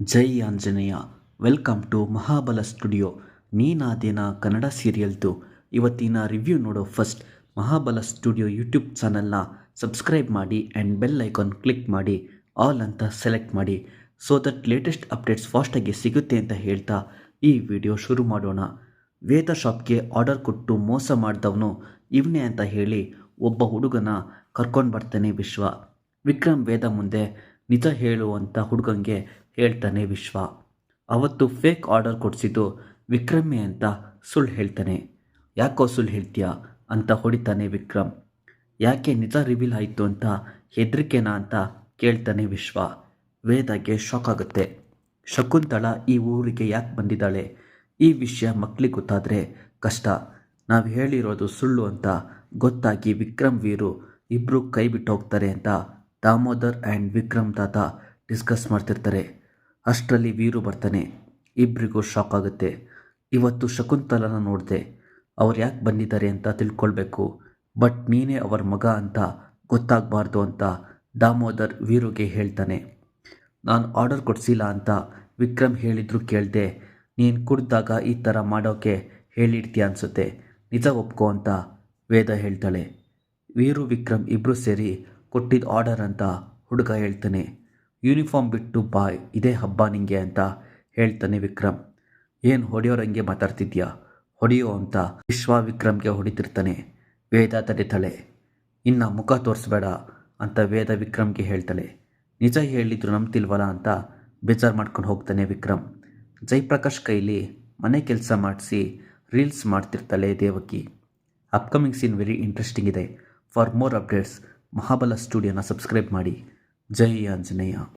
Jai Anjaneya. Welcome to Mahabala studio. ನೀನಾದೇನ Kannada ಸೀರಿಯಲ್ದು? ಇವತ್ತಿನ review ನೋಡೋ ಫಸ್ಟ್ ಮಹಾಬಲ ಸ್ಟುಡಿಯೋ ಯೂಟ್ಯೂಬ್ ಚಾನಲ್ನ ಸಬ್ಸ್ಕ್ರೈಬ್ ಮಾಡಿ ಆ್ಯಂಡ್ ಬೆಲ್ ಐಕಾನ್ ಕ್ಲಿಕ್ ಮಾಡಿ. ಆಲ್ ಅಂತ ಸೆಲೆಕ್ಟ್ ಮಾಡಿ. ಸೊ ದಟ್ ಲೇಟೆಸ್ಟ್ ಅಪ್ಡೇಟ್ಸ್ ಫಾಸ್ಟಾಗಿ ಸಿಗುತ್ತೆ ಅಂತ ಹೇಳ್ತಾ ಈ ವಿಡಿಯೋ ಶುರು ಮಾಡೋಣ. ವೇದ ಶಾಪ್ಗೆ ಆರ್ಡರ್ ಕೊಟ್ಟು ಮೋಸ ಮಾಡಿದವನು ಇವನೇ ಅಂತ ಹೇಳಿ ಒಬ್ಬ ಹುಡುಗನ ಕರ್ಕೊಂಡು ಬರ್ತಾನೆ ವಿಶ್ವ. ವಿಕ್ರಮ್ ವೇದ ಮುಂದೆ ನಿಜ ಹೇಳುವಂಥ ಅಂತ ಹುಡುಗಂಗೆ ಹೇಳ್ತಾನೆ ವಿಶ್ವ. ಅವತ್ತು ಫೇಕ್ ಆರ್ಡರ್ ಕೊಡಿಸಿದ್ದು ವಿಕ್ರಮೇ ಅಂತ ಸುಳ್ಳು ಹೇಳ್ತಾನೆ. ಯಾಕೋ ಸುಳ್ಳು ಹೇಳ್ತೀಯಾ ಅಂತ ಹೊಡಿತಾನೆ ವಿಕ್ರಮ್. ಯಾಕೆ ನಿಜ ರಿವೀಲ್ ಆಯಿತು ಅಂತ ಹೆದರಿಕೆನಾ ಅಂತ ಕೇಳ್ತಾನೆ ವಿಶ್ವ. ವೇದಾಗೆ ಶಾಕ್ ಆಗುತ್ತೆ. ಶಕುಂತಳ ಈ ಊರಿಗೆ ಯಾಕೆ ಬಂದಿದ್ದಾಳೆ? ಈ ವಿಷಯ ಮಕ್ಕಳಿಗೆ ಗೊತ್ತಾದರೆ ಕಷ್ಟ. ನಾವು ಹೇಳಿರೋದು ಸುಳ್ಳು ಅಂತ ಗೊತ್ತಾಗಿ ವಿಕ್ರಮ್ ವೀರು ಇಬ್ಬರು ಕೈ ಬಿಟ್ಟು ಹೋಗ್ತಾರೆ ಅಂತ ದಾಮೋದರ್ ಆ್ಯಂಡ್ ವಿಕ್ರಮ್ ತಾತ ಡಿಸ್ಕಸ್ ಮಾಡ್ತಿರ್ತಾರೆ. ಅಷ್ಟರಲ್ಲಿ ವೀರು ಬರ್ತಾನೆ. ಇಬ್ಬರಿಗೂ ಶಾಕ್ ಆಗುತ್ತೆ. ಇವತ್ತು ಶಕುಂತಲನ ನೋಡಿದೆ. ಅವ್ರು ಯಾಕೆ ಬಂದಿದ್ದಾರೆ ಅಂತ ತಿಳ್ಕೊಳ್ಬೇಕು. ಬಟ್ ನೀನೇ ಅವರ ಮಗ ಅಂತ ಗೊತ್ತಾಗಬಾರ್ದು ಅಂತ ದಾಮೋದರ್ ವೀರುಗೆ ಹೇಳ್ತಾನೆ. ನಾನು ಆರ್ಡರ್ ಕೊಡಿಸಿಲ್ಲ ಅಂತ ವಿಕ್ರಮ್ ಹೇಳಿದ್ರು ಕೇಳಿದೆ. ನೀನು ಕುಡ್ದಾಗ ಈ ಥರ ಮಾಡೋಕ್ಕೆ ಹೇಳಿಡ್ತೀಯ ಅನಿಸುತ್ತೆ. ನಿಜ ಒಪ್ಕೋ ಅಂತ ವೇದ ಹೇಳ್ತಾಳೆ. ವೀರು, ವಿಕ್ರಮ್ ಇಬ್ಬರು ಸೇರಿ ಕೊಟ್ಟಿದ್ದ ಆರ್ಡರ್ ಅಂತ ಹುಡುಗ ಹೇಳ್ತಾನೆ. ಯೂನಿಫಾರ್ಮ್ ಬಿಟ್ಟು ಬಾಯ್ ಇದೇ ಹಬ್ಬ ನಿಂಗೆ ಅಂತ ಹೇಳ್ತಾನೆ ವಿಕ್ರಮ್. ಏನು ಹೊಡೆಯೋರಂಗೆ ಮಾತಾಡ್ತಿದ್ಯಾ? ಹೊಡೆಯೋ ಅಂತ ವಿಶ್ವ ವಿಕ್ರಮ್ಗೆ ಹೊಡಿತಿರ್ತಾನೆ ವೇದ ತಡಿತಾಳೆ. ಇನ್ನು ಮುಖ ತೋರಿಸ್ಬೇಡ ಅಂತ ವೇದ ವಿಕ್ರಮ್ಗೆ ಹೇಳ್ತಾಳೆ. ನಿಜ ಹೇಳಿದ್ರು ನಂಬ್ತಿಲ್ವಲ್ಲ ಅಂತ ಬೇಜಾರು ಮಾಡ್ಕೊಂಡು ಹೋಗ್ತಾನೆ ವಿಕ್ರಮ್. ಜಯಪ್ರಕಾಶ್ ಕೈಲಿ ಮನೆ ಕೆಲಸ ಮಾಡಿಸಿ reels ಮಾಡ್ತಿರ್ತಾಳೆ Devaki. Upcoming scene very interesting ಇದೆ. ಫಾರ್ ಮೋರ್ ಅಪ್ಡೇಟ್ಸ್, ಮಹಾಬಲ ಸ್ಟುಡಿಯೋನ ಸಬ್ಸ್ಕ್ರೈಬ್ ಮಾಡಿ. ಜೈ ಆಂಜನೇಯ